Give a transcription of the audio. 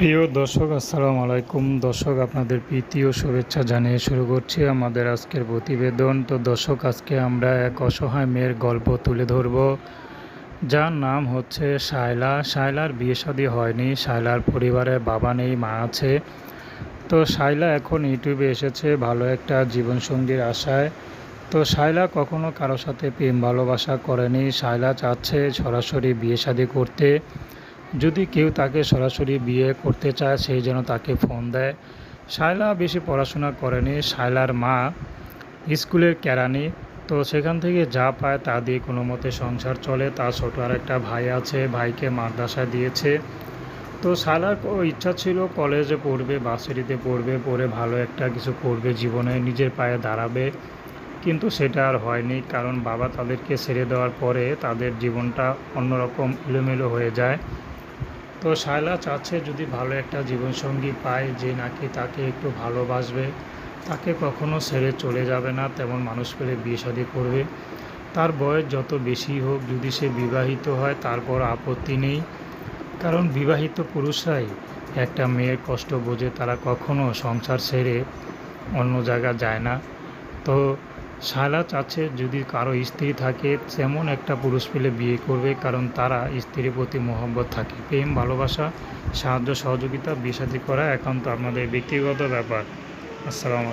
প্রিয় দর্শক, আসসালামু আলাইকুম। দর্শক, আপনাদের প্রীতি ও শুভেচ্ছা জানিয়ে শুরু করছি আমাদের আজকের প্রতিবেদন। তো দর্শক, আজকে আমরা এক অসহায় মেয়ের গল্প তুলে ধরব। যার নাম হচ্ছে শায়লা। শায়লার বিয়ে শাদী হয়নি, শায়লার পরিবারে বাবা নেই, মা আছে। তো শায়লা এখন ইউটিউবে এসেছে ভালো একটা জীবনসঙ্গীর আশায়। তো শায়লা কখনো কারও সাথে প্রেম ভালোবাসা করেনি। শায়লা চাচ্ছে সরাসরি বিয়ে শাদী করতে। যদি কেউ তাকে সরাসরি বিয়ে করতে চায় সেই যেন তাকে ফোন দেয়। শায়লা বেশি পড়াশোনা করেনি, শায়লার মা স্কুলের কেরানি। তো সেখান থেকে যা পায় তা দিয়ে কোনো মতে সংসার চলে। তার ছোটো আর একটা ভাই আছে, ভাইকে মাদ্রাসা দিয়েছে। তো শায়লার ইচ্ছা ছিল কলেজে পড়বে বাসেরিতে পড়বে, পড়ে ভালো একটা কিছু করবে, জীবনে নিজের পায়ে দাঁড়াবে। কিন্তু সেটা আর হয়নি, কারণ বাবা তাদেরকে ছেড়ে দেওয়ার পরে তাদের জীবনটা অন্যরকম এলোমেলো হয়ে যায়। তো শায়লা চাচ্ছে যদি ভালো একটা জীবনসঙ্গী পায় যে নাকি তাকে একটু ভালোবাসবে, তাকে কখনো ছেড়ে চলে যাবে না, তেমন মানুষ পেলে বিয়ে শাদী করবে। তার বয়স যত বেশি হোক, যদি সে বিবাহিত হয়, তারপর আপত্তি নেই। কারণ বিবাহিত পুরুষরাই একটা মেয়ের কষ্ট বোঝে, তারা কখনো সংসার ছেড়ে অন্য জায়গা যায় না। তো শায়লা চাচ্ছে যদি কারও স্ত্রী থাকে তেমন একটা পুরুষ পেলে বিয়ে করবে, কারণ তারা স্ত্রীর প্রতি মোহব্বত থাকে। প্রেম, ভালোবাসা, সাহায্য, সহযোগিতা বিয়ে শাদী করা একান্ত আপনাদের ব্যক্তিগত ব্যাপার। আসসালামু